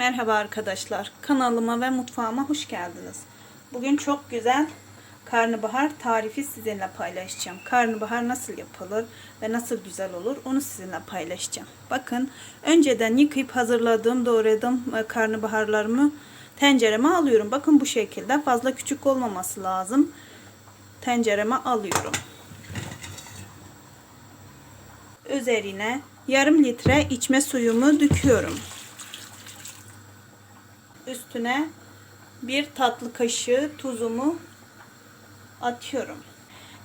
Merhaba arkadaşlar. Kanalıma ve mutfağıma hoş geldiniz. Bugün çok güzel karnabahar tarifi sizinle paylaşacağım. Karnabahar nasıl yapılır ve nasıl güzel olur onu sizinle paylaşacağım. Bakın önceden yıkayıp hazırladığım doğradığım e, karnabaharlarımı tencereme alıyorum. Bakın bu şekilde fazla küçük olmaması lazım. Tencereme alıyorum. Üzerine yarım litre içme suyumu döküyorum üstüne bir tatlı kaşığı tuzumu atıyorum.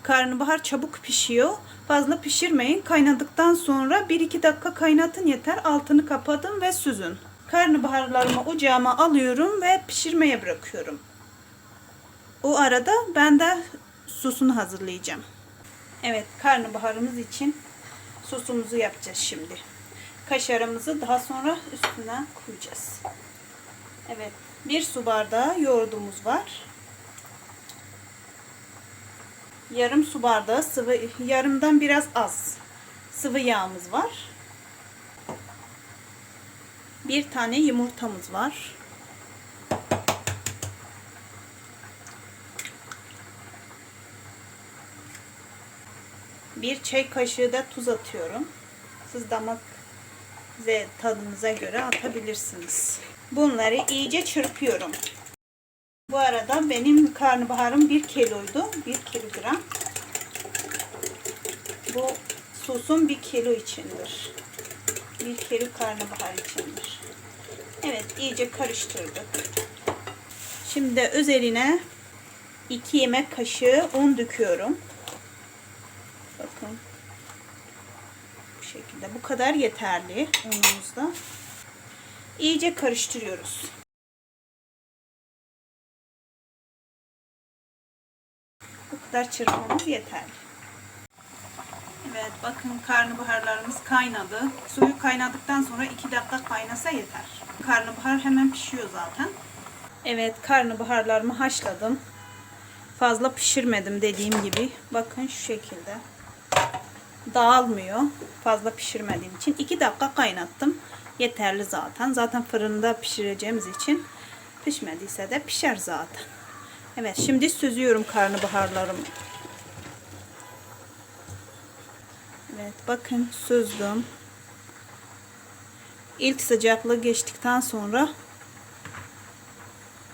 Karnabahar çabuk pişiyor. Fazla pişirmeyin. Kaynadıktan sonra 1-2 dakika kaynatın yeter. Altını kapatın ve süzün. Karnabaharlarımı ocağıma alıyorum ve pişirmeye bırakıyorum. O arada ben de sosunu hazırlayacağım. Evet karnabaharımız için sosumuzu yapacağız şimdi. Kaşarımızı daha sonra üstüne koyacağız. Evet. Bir su bardağı yoğurdumuz var. Yarım su bardağı sıvı, yarımdan biraz az sıvı yağımız var. Bir tane yumurtamız var. Bir çay kaşığı da tuz atıyorum. Siz damak ve tadınıza göre atabilirsiniz. Bunları iyice çırpıyorum. Bu arada benim karnabaharım 1 kiloydu. 1 kilogram. Bu sosun 1 kilo içindir. 1 kilo karnabahar içindir. Evet iyice karıştırdık. Şimdi üzerine 2 yemek kaşığı un döküyorum. Bakın. Bu şekilde. Bu kadar yeterli unumuzda iyice karıştırıyoruz. Bu kadar çırpmamız yeterli. Evet bakın karnabaharlarımız kaynadı. Suyu kaynadıktan sonra 2 dakika kaynasa yeter. Karnabahar hemen pişiyor zaten. Evet karnabaharlarımı haşladım. Fazla pişirmedim dediğim gibi. Bakın şu şekilde. Dağılmıyor. Fazla pişirmediğim için. 2 dakika kaynattım yeterli zaten. Zaten fırında pişireceğimiz için pişmediyse de pişer zaten. Evet şimdi süzüyorum karnabaharlarımı. Evet bakın süzdüm. İlk sıcaklığı geçtikten sonra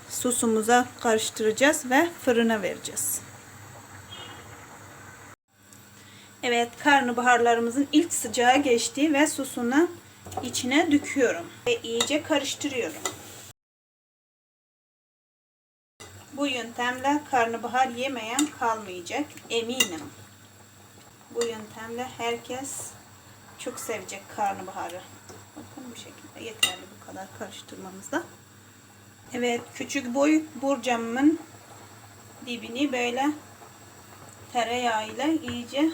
sosumuza karıştıracağız ve fırına vereceğiz. Evet karnabaharlarımızın ilk sıcağı geçti ve sosuna içine döküyorum ve iyice karıştırıyorum. Bu yöntemle karnabahar yemeyen kalmayacak eminim. Bu yöntemle herkes çok sevecek karnabaharı. Bakın bu şekilde yeterli bu kadar karıştırmamızda. Evet küçük boy burcamın dibini böyle tereyağı ile iyice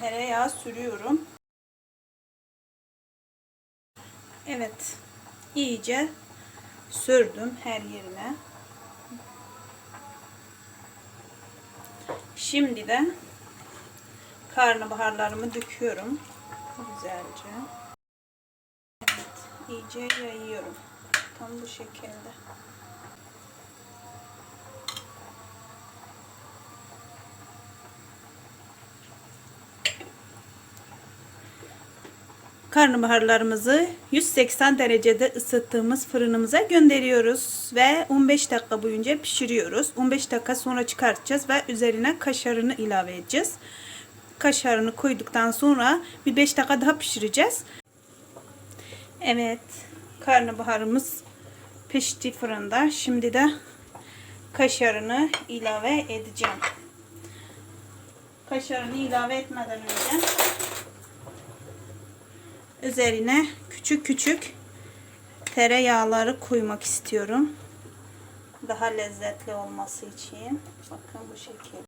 tereyağı sürüyorum. Evet. iyice sürdüm her yerine. Şimdi de karnabaharlarımı döküyorum. Güzelce. Evet. iyice yayıyorum. Tam bu şekilde. Karnabaharlarımızı 180 derecede ısıttığımız fırınımıza gönderiyoruz ve 15 dakika boyunca pişiriyoruz. 15 dakika sonra çıkartacağız ve üzerine kaşarını ilave edeceğiz. Kaşarını koyduktan sonra bir 5 dakika daha pişireceğiz. Evet, karnabaharımız pişti fırında. Şimdi de kaşarını ilave edeceğim. Kaşarını ilave etmeden önce üzerine küçük küçük tereyağları koymak istiyorum. Daha lezzetli olması için. Bakın bu şekilde.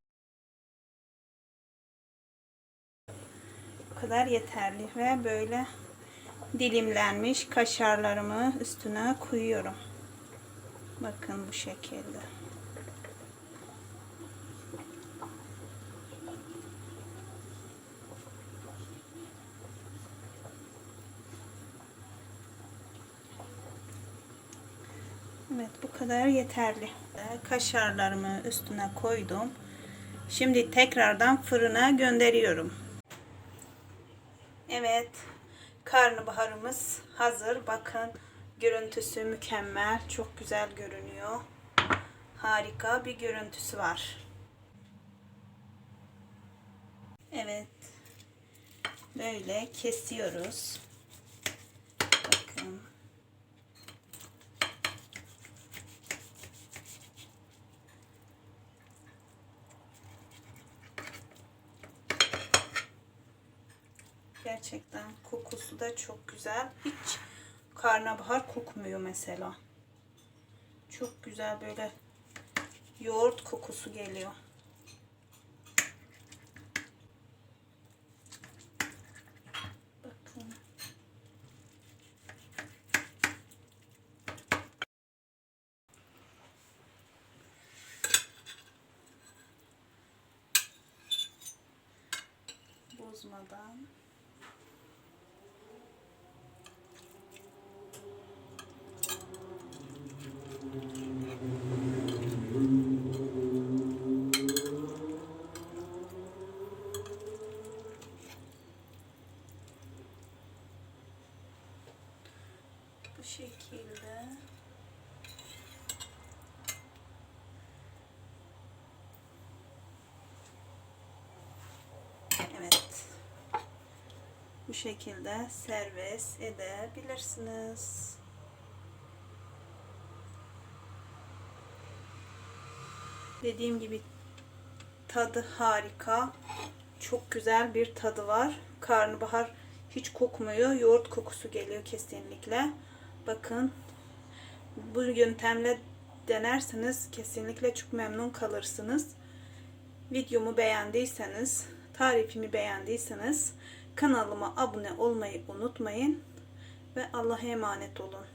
Bu kadar yeterli ve böyle dilimlenmiş kaşarlarımı üstüne koyuyorum. Bakın bu şekilde. Evet bu kadar yeterli. Kaşarlarımı üstüne koydum. Şimdi tekrardan fırına gönderiyorum. Evet karnabaharımız hazır. Bakın görüntüsü mükemmel. Çok güzel görünüyor. Harika bir görüntüsü var. Evet. Böyle kesiyoruz. Bakın. Gerçekten kokusu da çok güzel. Hiç karnabahar kokmuyor mesela. Çok güzel böyle yoğurt kokusu geliyor. Bakın. Bozmadan. Bu şekilde. Evet. Bu şekilde servis edebilirsiniz. Dediğim gibi tadı harika. Çok güzel bir tadı var. Karnabahar hiç kokmuyor. Yoğurt kokusu geliyor kesinlikle. Bakın bu yöntemle denerseniz kesinlikle çok memnun kalırsınız. Videomu beğendiyseniz, tarifimi beğendiyseniz kanalıma abone olmayı unutmayın ve Allah'a emanet olun.